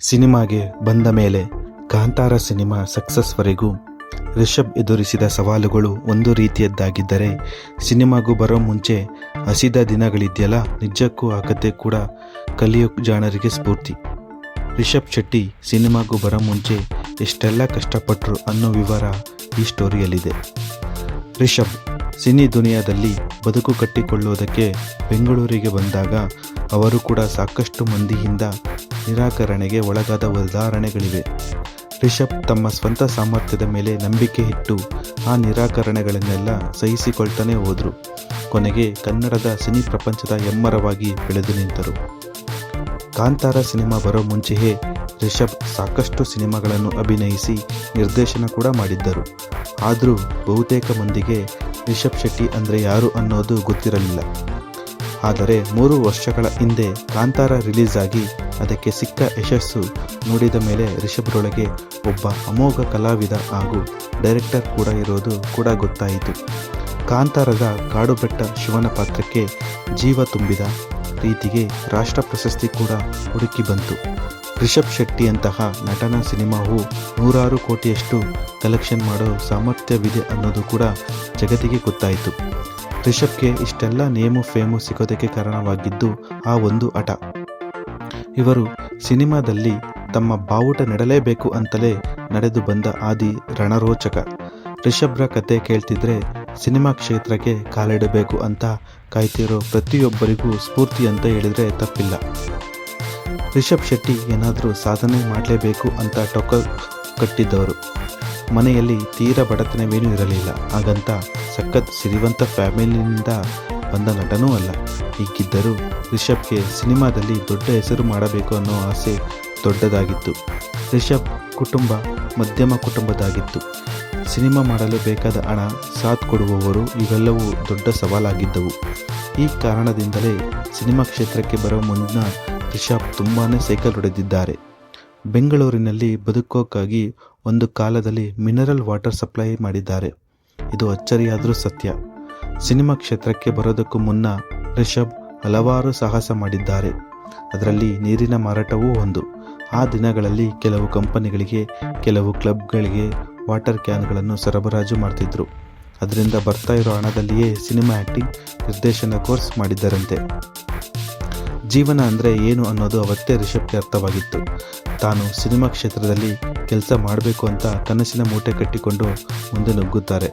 ಸಿನಿಮಾಗೆ ಬಂದ ಮೇಲೆ ಕಾಂತಾರ ಸಿನಿಮಾ ಸಕ್ಸಸ್ವರೆಗೂ ರಿಷಬ್ ಎದುರಿಸಿದ ಸವಾಲುಗಳು ಒಂದು ರೀತಿಯದ್ದಾಗಿದ್ದರೆ ಸಿನಿಮಾಗೂ ಬರೋ ಮುಂಚೆ ಹಸಿದ ದಿನಗಳಿದೆಯಲ್ಲ, ನಿಜಕ್ಕೂ ಆ ಕತೆ ಕೂಡ ಕಲಿಯೋ ಜಾಣರಿಗೆ ಸ್ಫೂರ್ತಿ. ರಿಷಬ್ ಶೆಟ್ಟಿ ಸಿನಿಮಾಗೂ ಬರೋ ಮುಂಚೆ ಎಷ್ಟೆಲ್ಲ ಕಷ್ಟಪಟ್ಟರು ಅನ್ನೋ ವಿವರ ಈ ಸ್ಟೋರಿಯಲ್ಲಿದೆ. ರಿಷಬ್ ಸಿನಿ ದುನಿಯಾದಲ್ಲಿ ಬದುಕು ಕಟ್ಟಿಕೊಳ್ಳುವುದಕ್ಕೆ ಬೆಂಗಳೂರಿಗೆ ಬಂದಾಗ ಅವರು ಕೂಡ ಸಾಕಷ್ಟು ಮಂದಿಯಿಂದ ನಿರಾಕರಣೆಗೆ ಒಳಗಾದ ಉದಾಹರಣೆಗಳಿವೆ. ರಿಷಬ್ ತಮ್ಮ ಸ್ವಂತ ಸಾಮರ್ಥ್ಯದ ಮೇಲೆ ನಂಬಿಕೆ ಇಟ್ಟು ಆ ನಿರಾಕರಣೆಗಳನ್ನೆಲ್ಲ ಸಹಿಸಿಕೊಳ್ತಾನೆ ಹೋದರು. ಕೊನೆಗೆ ಕನ್ನಡದ ಸಿನಿ ಪ್ರಪಂಚದ ಎಮ್ಮರವಾಗಿ ಬೆಳೆದು ನಿಂತರು. ಕಾಂತಾರ ಸಿನಿಮಾ ಬರೋ ಮುಂಚೆಯೇ ರಿಷಬ್ ಸಾಕಷ್ಟು ಸಿನಿಮಾಗಳನ್ನು ಅಭಿನಯಿಸಿ ನಿರ್ದೇಶನ ಕೂಡ ಮಾಡಿದ್ದರು. ಆದರೂ ಬಹುತೇಕ ಮಂದಿಗೆ ರಿಷಬ್ ಶೆಟ್ಟಿ ಅಂದರೆ ಯಾರು ಅನ್ನೋದು ಗೊತ್ತಿರಲಿಲ್ಲ. ಆದರೆ ಮೂರು ವರ್ಷಗಳ ಹಿಂದೆ ಕಾಂತಾರ ರಿಲೀಸ್ ಆಗಿ ಅದಕ್ಕೆ ಸಿಕ್ಕ ಯಶಸ್ಸು ನೋಡಿದ ಮೇಲೆ ರಿಷಬ್ರೊಳಗೆ ಒಬ್ಬ ಅಮೋಘ ಕಲಾವಿದ ಹಾಗೂ ಡೈರೆಕ್ಟರ್ ಕೂಡ ಇರೋದು ಕೂಡ ಗೊತ್ತಾಯಿತು. ಕಾಂತಾರದ ಕಾಡುಬೆಟ್ಟ ಶಿವನ ಪಾತ್ರಕ್ಕೆ ಜೀವ ತುಂಬಿದ ರೀತಿಗೆ ರಾಷ್ಟ್ರ ಪ್ರಶಸ್ತಿ ಕೂಡ ಹುಡುಕಿ ಬಂತು. ರಿಷಬ್ ಶೆಟ್ಟಿಯಂತಹ ನಟನ ಸಿನಿಮಾವು ನೂರಾರು ಕೋಟಿಯಷ್ಟು ಕಲೆಕ್ಷನ್ ಮಾಡೋ ಸಾಮರ್ಥ್ಯವಿದೆ ಅನ್ನೋದು ಕೂಡ ಜಗತ್ತಿಗೆ ಗೊತ್ತಾಯಿತು. ರಿಷಬ್ಗೆ ಇಷ್ಟೆಲ್ಲ ನೇಮು ಫೇಮು ಸಿಗೋದಕ್ಕೆ ಕಾರಣವಾಗಿದ್ದು ಆ ಒಂದು ಹಠ. ಇವರು ಸಿನಿಮಾದಲ್ಲಿ ತಮ್ಮ ಬಾವುಟ ನೆಡಲೇಬೇಕು ಅಂತಲೇ ನಡೆದು ಬಂದ ಆದಿ ರಣರೋಚಕ. ರಿಷಬ್ರ ಕತೆ ಕೇಳ್ತಿದ್ರೆ ಸಿನಿಮಾ ಕ್ಷೇತ್ರಕ್ಕೆ ಕಾಲಿಡಬೇಕು ಅಂತ ಕಾಯ್ತಿರೋ ಪ್ರತಿಯೊಬ್ಬರಿಗೂ ಸ್ಫೂರ್ತಿ ಅಂತ ಹೇಳಿದರೆ ತಪ್ಪಿಲ್ಲ. ರಿಷಬ್ ಶೆಟ್ಟಿ ಏನಾದರೂ ಸಾಧನೆ ಮಾಡಲೇಬೇಕು ಅಂತ ಟೊಕ್ಕ ಕಟ್ಟಿದ್ದವರು. ಮನೆಯಲ್ಲಿ ತೀರ ಬಡತನವೇನೂ ಇರಲಿಲ್ಲ. ಹಾಗಂತ ಸಖತ್ ಸಿರಿವಂತ ಫ್ಯಾಮಿಲಿಯಿಂದ ಬಂದ ನಟನೂ ಅಲ್ಲ. ಹೀಗಿದ್ದರೂ ರಿಷಬ್ಗೆ ಸಿನಿಮಾದಲ್ಲಿ ದೊಡ್ಡ ಹೆಸರು ಮಾಡಬೇಕು ಅನ್ನೋ ಆಸೆ ದೊಡ್ಡದಾಗಿತ್ತು. ರಿಷಬ್ ಕುಟುಂಬ ಮಧ್ಯಮ ಕುಟುಂಬದಾಗಿತ್ತು. ಸಿನಿಮಾ ಮಾಡಲು ಬೇಕಾದ ಹಣ ಸಾಥ್ ಕೊಡುವವರು ಇವೆಲ್ಲವೂ ದೊಡ್ಡ ಸವಾಲಾಗಿದ್ದವು. ಈ ಕಾರಣದಿಂದಲೇ ಸಿನಿಮಾ ಕ್ಷೇತ್ರಕ್ಕೆ ಬರೋ ಮುನ್ನ ರಿಷಬ್ ತುಂಬಾ ಸೈಕಲ್ ಹೊಡೆದಿದ್ದಾರೆ. ಬೆಂಗಳೂರಿನಲ್ಲಿ ಬದುಕೋಕ್ಕಾಗಿ ಒಂದು ಕಾಲದಲ್ಲಿ ಮಿನರಲ್ ವಾಟರ್ ಸಪ್ಲೈ ಮಾಡಿದ್ದಾರೆ. ಇದು ಅಚ್ಚರಿಯಾದರೂ ಸತ್ಯ. ಸಿನಿಮಾ ಕ್ಷೇತ್ರಕ್ಕೆ ಬರೋದಕ್ಕೂ ಮುನ್ನ ರಿಷಬ್ ಹಲವಾರು ಸಾಹಸ ಮಾಡಿದ್ದಾರೆ. ಅದರಲ್ಲಿ ನೀರಿನ ಮಾರಾಟವೂ ಒಂದು. ಆ ದಿನಗಳಲ್ಲಿ ಕೆಲವು ಕಂಪನಿಗಳಿಗೆ, ಕೆಲವು ಕ್ಲಬ್ಗಳಿಗೆ ವಾಟರ್ ಕ್ಯಾನ್ಗಳನ್ನು ಸರಬರಾಜು ಮಾಡ್ತಿದ್ರು. ಅದರಿಂದ ಬರ್ತಾ ಇರೋ ಹಣದಲ್ಲಿಯೇ ಸಿನಿಮಾ ಆ್ಯಕ್ಟಿಂಗ್ ನಿರ್ದೇಶನ ಕೋರ್ಸ್ ಮಾಡಿದ್ದರಂತೆ. ಜೀವನ ಅಂದರೆ ಏನು ಅನ್ನೋದು ಅವತ್ತೇ ರಿಷಬ್ಗೆ ಅರ್ಥವಾಗಿತ್ತು. ತಾನು ಸಿನಿಮಾ ಕ್ಷೇತ್ರದಲ್ಲಿ ಕೆಲಸ ಮಾಡಬೇಕು ಅಂತ ಕನಸಿನ ಮೂಟೆ ಕಟ್ಟಿಕೊಂಡು ಮುಂದೆ ನುಗ್ಗುತ್ತಾರೆ.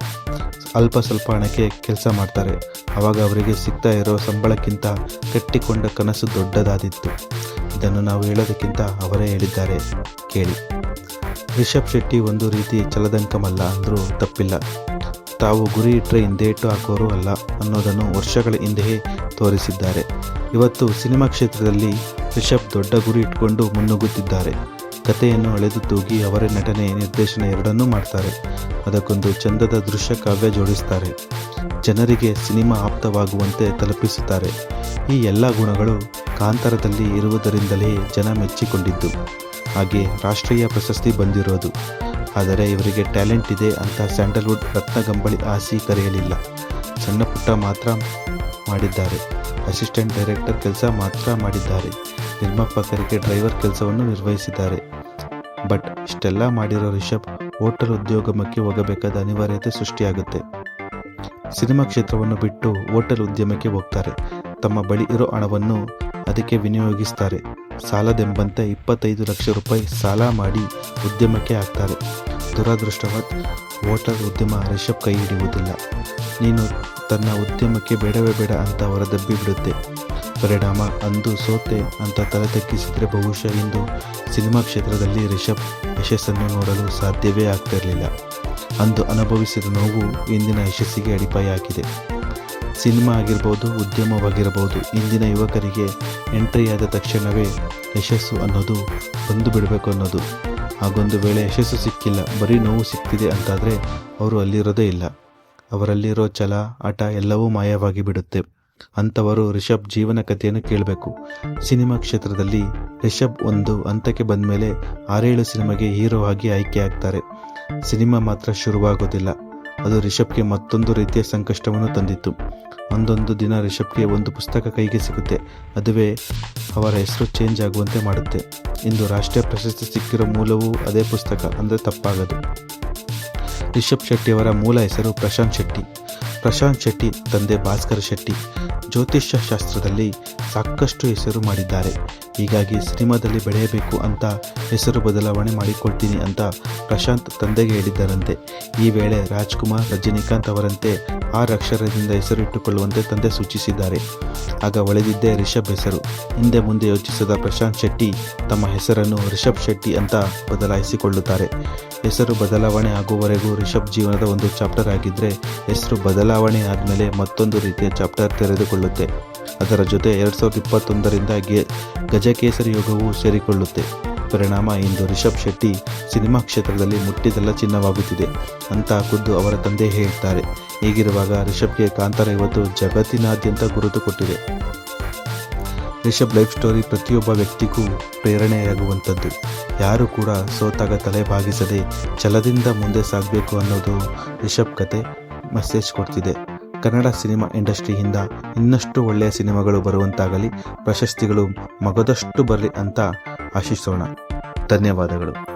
ಅಲ್ಪ ಸ್ವಲ್ಪ ಹಣಕ್ಕೆ ಕೆಲಸ ಮಾಡ್ತಾರೆ. ಆವಾಗ ಅವರಿಗೆ ಸಿಗ್ತಾ ಇರೋ ಸಂಬಳಕ್ಕಿಂತ ಕಟ್ಟಿಕೊಂಡ ಕನಸು ದೊಡ್ಡದಾದಿತ್ತು. ಇದನ್ನು ನಾವು ಹೇಳೋದಕ್ಕಿಂತ ಅವರೇ ಹೇಳಿದ್ದಾರೆ ಕೇಳಿ. ರಿಷಬ್ ಶೆಟ್ಟಿ ಒಂದು ರೀತಿ ಚಲದಂಕಮಲ್ಲ ಅಂದರೂ ತಪ್ಪಿಲ್ಲ. ತಾವು ಗುರಿ ಇಟ್ಟರೆ ಹಿಂದೇಟು ಹಾಕೋರು ಅಲ್ಲ ಅನ್ನೋದನ್ನು ವರ್ಷಗಳ ಹಿಂದೆಯೇ ತೋರಿಸಿದ್ದಾರೆ. ಇವತ್ತು ಸಿನಿಮಾ ಕ್ಷೇತ್ರದಲ್ಲಿ ರಿಷಬ್ ದೊಡ್ಡ ಗುರಿ ಇಟ್ಕೊಂಡು ಮುನ್ನುಗ್ಗುತ್ತಿದ್ದಾರೆ. ಕಥೆಯನ್ನು ಅಳೆದು ತೂಗಿ ಅವರ ನಟನೆ, ನಿರ್ದೇಶನ ಎರಡನ್ನೂ ಮಾಡ್ತಾರೆ. ಅದಕ್ಕೊಂದು ಚಂದದ ದೃಶ್ಯ ಕಾವ್ಯ ಜೋಡಿಸ್ತಾರೆ. ಜನರಿಗೆ ಸಿನಿಮಾ ಆಪ್ತವಾಗುವಂತೆ ತಲುಪಿಸುತ್ತಾರೆ. ಈ ಎಲ್ಲ ಗುಣಗಳು ಕಾಂತರದಲ್ಲಿ ಇರುವುದರಿಂದಲೇ ಜನ ಮೆಚ್ಚಿಕೊಂಡಿದ್ದು. ಹಾಗೆ ರಾಷ್ಟ್ರೀಯ ಪ್ರಶಸ್ತಿ ಬಂದಿರೋದು. ಆದರೆ ಇವರಿಗೆ ಟ್ಯಾಲೆಂಟ್ ಇದೆ ಅಂತ ಸ್ಯಾಂಡಲ್ವುಡ್ ರತ್ನಗಂಬಳಿ ಆಸಿ ಕರೆಯಲಿಲ್ಲ. ಸಣ್ಣ ಪುಟ್ಟ ಮಾತ್ರ ಮಾಡಿದ್ದಾರೆ. ಅಸಿಸ್ಟೆಂಟ್ ಡೈರೆಕ್ಟರ್ ಕೆಲಸ ಮಾತ್ರ ಮಾಡಿದ್ದಾರೆ. ನಿರ್ಮಾಪಕರಿಗೆ ಡ್ರೈವರ್ ಕೆಲಸವನ್ನು ನಿರ್ವಹಿಸಿದ್ದಾರೆ. ಬಟ್ ಇಷ್ಟೆಲ್ಲ ಮಾಡಿರೋ ರಿಷಬ್ ಹೋಟೆಲ್ ಉದ್ಯೋಗಮಕ್ಕೆ ಹೋಗಬೇಕಾದ ಅನಿವಾರ್ಯತೆ ಸೃಷ್ಟಿಯಾಗುತ್ತೆ. ಸಿನಿಮಾ ಕ್ಷೇತ್ರವನ್ನು ಬಿಟ್ಟು ಹೋಟೆಲ್ ಉದ್ಯಮಕ್ಕೆ ಹೋಗ್ತಾರೆ. ತಮ್ಮ ಬಳಿ ಇರೋ ಹಣವನ್ನು ಅದಕ್ಕೆ ವಿನಿಯೋಗಿಸ್ತಾರೆ. ಸಾಲದೆಂಬಂತೆ ಇಪ್ಪತ್ತೈದು ಲಕ್ಷ ರೂಪಾಯಿ ಸಾಲ ಮಾಡಿ ಉದ್ಯಮಕ್ಕೆ ಹಾಕ್ತಾರೆ. ದುರದೃಷ್ಟವತ್ ಹೋಟೆಲ್ ಉದ್ಯಮ ರಿಷಬ್ ಕೈ ಹಿಡಿಯುವುದಿಲ್ಲ. ನೀನು ತನ್ನ ಉದ್ಯಮಕ್ಕೆ ಬೇಡವೇ ಬೇಡ ಅಂತ ಹೊರದಬ್ಬಿ ಬಿಡುತ್ತೆ. ಪರಿಣಾಮ ಅಂದು ಸೋತೆ ಅಂತ ತಲೆ ತಗ್ಗಿಸಿದರೆ ಬಹುಶಃ ಇಂದು ಸಿನಿಮಾ ಕ್ಷೇತ್ರದಲ್ಲಿ ರಿಷಬ್ ಯಶಸ್ಸನ್ನು ನೋಡಲು ಸಾಧ್ಯವೇ ಆಗ್ತಿರಲಿಲ್ಲ. ಅಂದು ಅನುಭವಿಸಿದ ನೋವು ಇಂದಿನ ಯಶಸ್ಸಿಗೆ ಅಡಿಪಾಯ ಹಾಕಿದೆ ಸಿನಿಮಾ ಆಗಿರ್ಬೋದು ಉದ್ಯಮವಾಗಿರಬಹುದು ಇಂದಿನ ಯುವಕರಿಗೆ ಎಂಟ್ರಿ ಆದ ತಕ್ಷಣವೇ ಯಶಸ್ಸು ಅನ್ನೋದು ಬಂದು ಬಿಡಬೇಕು ಅನ್ನೋದು. ಹಾಗೊಂದು ವೇಳೆ ಯಶಸ್ಸು ಸಿಕ್ಕಿಲ್ಲ, ಬರೀ ನೋವು ಸಿಕ್ತಿದೆ ಅಂತಾದರೆ ಅವರು ಅಲ್ಲಿರೋದೇ ಇಲ್ಲ. ಅವರಲ್ಲಿರೋ ಛಲ ಆಟ ಎಲ್ಲವೂ ಮಾಯವಾಗಿ ಬಿಡುತ್ತೆ. ಅಂಥವರು ರಿಷಬ್ ಜೀವನ ಕಥೆಯನ್ನು ಕೇಳಬೇಕು. ಸಿನಿಮಾ ಕ್ಷೇತ್ರದಲ್ಲಿ ರಿಷಬ್ ಒಂದು ಹಂತಕ್ಕೆ ಬಂದ ಮೇಲೆ ಆರೇಳು ಸಿನಿಮಾಗೆ ಹೀರೋ ಆಗಿ ಆಯ್ಕೆ ಆಗ್ತಾರೆ. ಸಿನಿಮಾ ಮಾತ್ರ ಶುರುವಾಗೋದಿಲ್ಲ. ಅದು ರಿಷಬ್ಗೆ ಮತ್ತೊಂದು ರೀತಿಯ ಸಂಕಷ್ಟವನ್ನು ತಂದಿತ್ತು. ಒಂದೊಂದು ದಿನ ರಿಷಬ್ಗೆ ಒಂದು ಪುಸ್ತಕ ಕೈಗೆ ಸಿಗುತ್ತೆ. ಅದುವೇ ಅವರ ಹೆಸರು ಚೇಂಜ್ ಆಗುವಂತೆ ಮಾಡುತ್ತೆ. ಇಂದು ರಾಷ್ಟ್ರೀಯ ಪ್ರಶಸ್ತಿ ಸಿಕ್ಕಿರೋ ಮೂಲವೂ ಅದೇ ಪುಸ್ತಕ, ಅಂದರೆ ತಪ್ಪಾಗದು. ರಿಷಬ್ ಶೆಟ್ಟಿಯವರ ಮೂಲ ಹೆಸರು ಪ್ರಶಾಂತ್ ಶೆಟ್ಟಿ. ಪ್ರಶಾಂತ್ ಶೆಟ್ಟಿ, ತಂದೆ ಭಾಸ್ಕರ್ ಶೆಟ್ಟಿ. ಜ್ಯೋತಿಷ್ಯ ಶಾಸ್ತ್ರದಲ್ಲಿ ಸಾಕಷ್ಟು ಹೆಸರು ಮಾಡಿದ್ದಾರೆ. ಹೀಗಾಗಿ ಸಿನಿಮಾದಲ್ಲಿ ಬೆಳೆಯಬೇಕು ಅಂತ ಹೆಸರು ಬದಲಾವಣೆ ಮಾಡಿಕೊಳ್ತೀನಿ ಅಂತ ಪ್ರಶಾಂತ್ ತಂದೆಗೆ ಹೇಳಿದ್ದರಂತೆ. ಈ ವೇಳೆ ರಾಜ್ಕುಮಾರ್, ರಜನಿಕಾಂತ್ ಅವರಂತೆ ಆರ್ ಅಕ್ಷರದಿಂದ ಹೆಸರಿಟ್ಟುಕೊಳ್ಳುವಂತೆ ತಂದೆ ಸೂಚಿಸಿದ್ದಾರೆ. ಆಗ ಒಳೆದಿದ್ದೇ ರಿಷಬ್ ಹೆಸರು. ಹಿಂದೆ ಮುಂದೆ ಯೋಚಿಸದ ಪ್ರಶಾಂತ್ ಶೆಟ್ಟಿ ತಮ್ಮ ಹೆಸರನ್ನು ರಿಷಬ್ ಶೆಟ್ಟಿ ಅಂತ ಬದಲಾಯಿಸಿಕೊಳ್ಳುತ್ತಾರೆ. ಹೆಸರು ಬದಲಾವಣೆ ಆಗುವವರೆಗೂ ರಿಷಬ್ ಜೀವನದ ಒಂದು ಚಾಪ್ಟರ್ ಆಗಿದ್ದರೆ ಹೆಸರು ಬದಲಾವಣೆ ಆದಮೇಲೆ ಮತ್ತೊಂದು ರೀತಿಯ ಚಾಪ್ಟರ್ ತೆರೆದುಕೊಳ್ಳುತ್ತೆ. ಅದರ ಜೊತೆ ಎರಡು ಸಾವಿರದ ಇಪ್ಪತ್ತೊಂದರಿಂದ ಗೆ ಗಜಕೇಸರಿ ಯೋಗವು ಸೇರಿಕೊಳ್ಳುತ್ತೆ. ಪರಿಣಾಮ ಇಂದು ರಿಷಬ್ ಶೆಟ್ಟಿ ಸಿನಿಮಾ ಕ್ಷೇತ್ರದಲ್ಲಿ ಮುಟ್ಟಿದೆಲ್ಲ ಚಿನ್ನವಾಗುತ್ತಿದೆ. ಅಂತ ಖುದ್ದು ಅವರ ತಂದೆ ಹೇಳ್ತಾರೆ. ಹೀಗಿರುವಾಗ ರಿಷಬ್ಗೆ ಕಾಂತಾರ ಇವತ್ತು ಜಗತ್ತಿನಾದ್ಯಂತ ಗುರುತು ಕೊಟ್ಟಿದೆ. ರಿಷಬ್ ಲೈಫ್ ಸ್ಟೋರಿ ಪ್ರತಿಯೊಬ್ಬ ವ್ಯಕ್ತಿಗೂ ಪ್ರೇರಣೆಯಾಗುವಂಥದ್ದು. ಯಾರು ಕೂಡ ಸೋತಾಗ ತಲೆ ಬಾಗಿಸದೆ ಛಲದಿಂದ ಮುಂದೆ ಸಾಗಬೇಕು ಅನ್ನೋದು ರಿಷಬ್ ಕತೆ ಮೆಸೇಜ್ ಕೊಡ್ತಿದೆ. ಕನ್ನಡ ಸಿನಿಮಾ ಇಂಡಸ್ಟ್ರಿಯಿಂದ ಇನ್ನಷ್ಟು ಒಳ್ಳೆಯ ಸಿನಿಮಾಗಳು ಬರುವಂತಾಗಲಿ ಪ್ರಶಸ್ತಿಗಳು ಮಗದಷ್ಟು ಬರಲಿ ಅಂತ ಆಶಿಸೋಣ. ಧನ್ಯವಾದಗಳು.